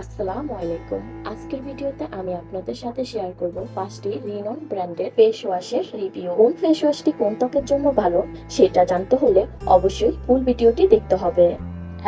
আসসালামু আলাইকুম। আজকের ভিডিওতে আমি আপনাদের সাথে শেয়ার করব পাঁচটি রিনন ব্র্যান্ডের ফেস ওয়াশের রিভিউ কোন ফেস ওয়াশটি কোন ত্বকের জন্য ভালো, সেটা জানতে হলে অবশ্যই ফুল ভিডিওটি দেখতে হবে।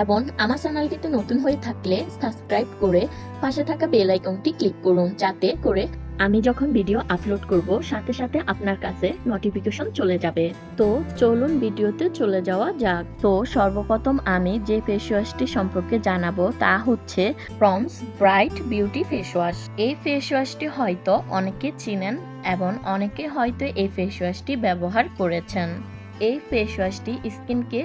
এবং আমার চ্যানেলটিতে নতুন হয়ে থাকলে সাবস্ক্রাইব করে পাশে থাকা বেল আইকনটি ক্লিক করুন, যাতে করে আমি যখন ভিডিও আপলোড করব, সাথে সাথে আপনার কাছে নোটিফিকেশন চলে যাবে। তো চলুন ভিডিওতে চলে যাওয়া যাক। তো সর্বপ্রথম আমি যে ফেস ওয়াশটি সম্পর্কে জানাব, তা হচ্ছে প্রমস ব্রাইট বিউটি ফেস ওয়াশ এই ফেস ওয়াশটি হয়তো অনেকে চিনেন এবং অনেকে হয়তো এই ফেস ওয়াশটি ব্যবহার করেছেন। এই ফেস ওয়াশটি স্কিনকে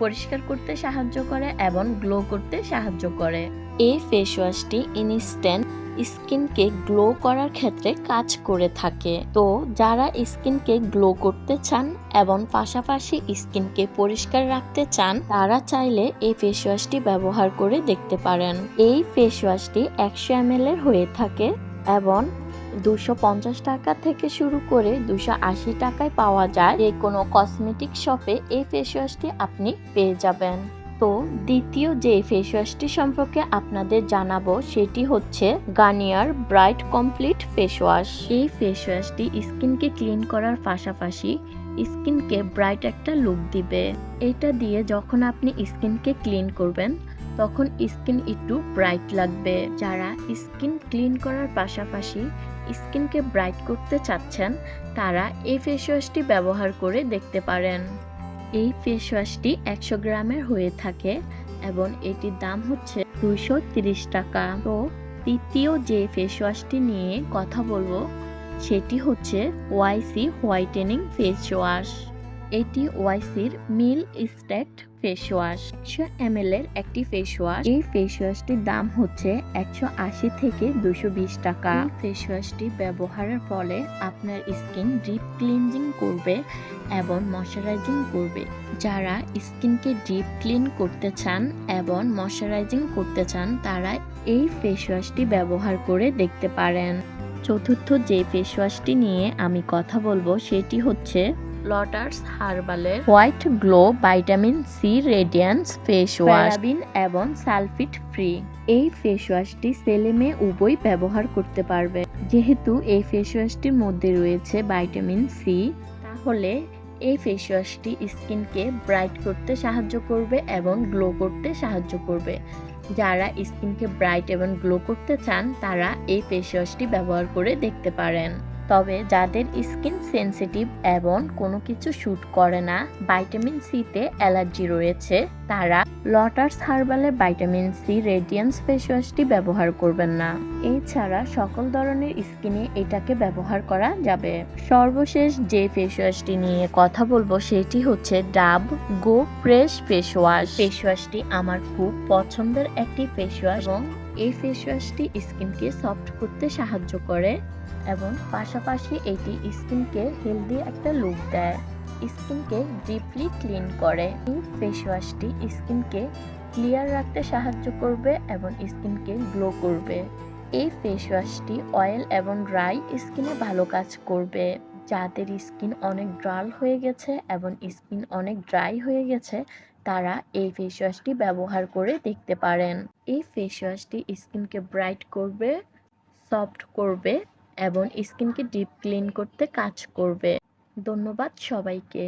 পরিষ্কার করতে সাহায্য করে এবং গ্লো করতে সাহায্য করে। এই ফেস ওয়াশটি ইনস্ট্যান্ট স্কিনকে গ্লো করার ক্ষেত্রে কাজ করে থাকে। তো, যারা স্কিনকে গ্লো করতে চান এবং পাশাপাশি স্কিনকে পরিষ্কার রাখতে চান, তারা চাইলে এই ফেস ওয়াশটি ব্যবহার করে দেখতে পারেন। এই ফেস ওয়াশটি একশো এম এর হয়ে থাকে এবং দুশো পঞ্চাশ টাকা থেকে শুরু করে দুশো আশি টাকায় পাওয়া যায়। যে কোনো কসমেটিক শপে এই ফেস ওয়াশটি আপনি পেয়ে যাবেন। তো দ্বিতীয় যে ফেস ওয়াশটি সম্পর্কে আপনাদের জানাব, সেটি হচ্ছে Garnier bright complete face wash এই ফেস ওয়াশটি স্কিনকে ক্লিন করার পাশাপাশি স্কিনকে ব্রাইট একটা লুক দিবে। এটা দিয়ে যখন আপনি স্কিনকে ক্লিন করবেন, তখন স্কিন একটু ব্রাইট লাগবে। যারা স্কিন ক্লিন করার পাশাপাশি স্কিনকে ব্রাইট করতে চাচ্ছেন, তারা এই ফেস ওয়াশটি ব্যবহার করে দেখতে পারেন। এই ফেস ওয়াশটি একশো গ্রামের হয়ে থাকে এবং এটির দাম হচ্ছে দুইশো টাকা। তো তৃতীয় যে ফেস ওয়াশটি নিয়ে কথা বলব, সেটি হচ্ছে ওয়াইসি হোয়াইটেনিং ফেস ওয়াশ এটি ওয়াইসির মিল স্ট্যাক্ট ফেস ওয়াশ একশো এম এর একটি ফেস ওয়াশ এই ফেস ওয়াশটির দাম হচ্ছে একশো আশি থেকে দুশো বিশ টাকা। ফেস ওয়াশটি ব্যবহারের ফলে আপনার স্কিন ডিপ ক্লিনজিং করবে এবং ময়শ্চারাইজিং করবে। যারা স্কিনকে ডিপ ক্লিন করতে চান এবং ময়শ্চারাইজিং করতে চান, তারা এই ফেস ওয়াশটি ব্যবহার করে দেখতে পারেন। চতুর্থ যে ফেস ওয়াশটি নিয়ে আমি কথা বলব, সেটি হচ্ছে লটার্স হার্বালের white glow vitamin C radiance face wash এবং সালফিট ফ্রি এই ফেস ওয়াশটি ছেলে মেয়ে উভয় ব্যবহার করতে পারবে। যেহেতু এই ফেস ওয়াশটির মধ্যে রয়েছে ভাইটামিন সি তাহলে এই ফেস ওয়াশটি স্কিনকে ব্রাইট করতে সাহায্য করবে এবং গ্লো করতে সাহায্য করবে। যারা স্কিনকে ব্রাইট এবং গ্লো করতে চান তারা এই ফেস ওয়াশটি ব্যবহার করে দেখতে পারেন। তবে যাদের স্কিন সেনসিটিভ এবং কোনো কিছু শ্যুট করে না ভাইটামিন সিতে অ্যালার্জি রয়েছে, তারা লটার্স হার্বালের ভাইটামিন সি রেডিয়েন্স ফেস ওয়াশটি ব্যবহার করবেন না। এছাড়া সকল ধরনের স্কিনে এটাকে ব্যবহার করা যাবে। সর্বশেষ যে ফেস ওয়াশটি নিয়ে কথা বলব সেটি হচ্ছে Dove go fresh face wash face ওয়াশটি আমার খুব পছন্দের একটি ফেস ওয়াশ এবং এই ফেস ওয়াশটি স্কিনকে সফট করতে সাহায্য করে এবং পাশাপাশি এটি স্কিনকে হেলদি একটা লুক দেয়। স্কিনকে ডিপলি ক্লিন করে। এই ফেস ওয়াশটি স্কিনকে ক্লিয়ার রাখতে সাহায্য করবে এবং স্কিনকে গ্লো করবে। এই ফেস ওয়াশটি অয়েল এবং ড্রাই স্কিনে ভালো কাজ করবে। যাদের স্কিন অনেক ড্রাল হয়ে গেছে এবং স্কিন অনেক ড্রাই হয়ে গেছে তারা এই ফেস ওয়াশটি ব্যবহার করে দেখতে পারেন। এই ফেস ওয়াশটি স্কিনকে ব্রাইট করবে সফট করবে এবং স্কিনকে ডিপ ক্লিন করতে কাজ করবে। ধন্যবাদ সবাইকে।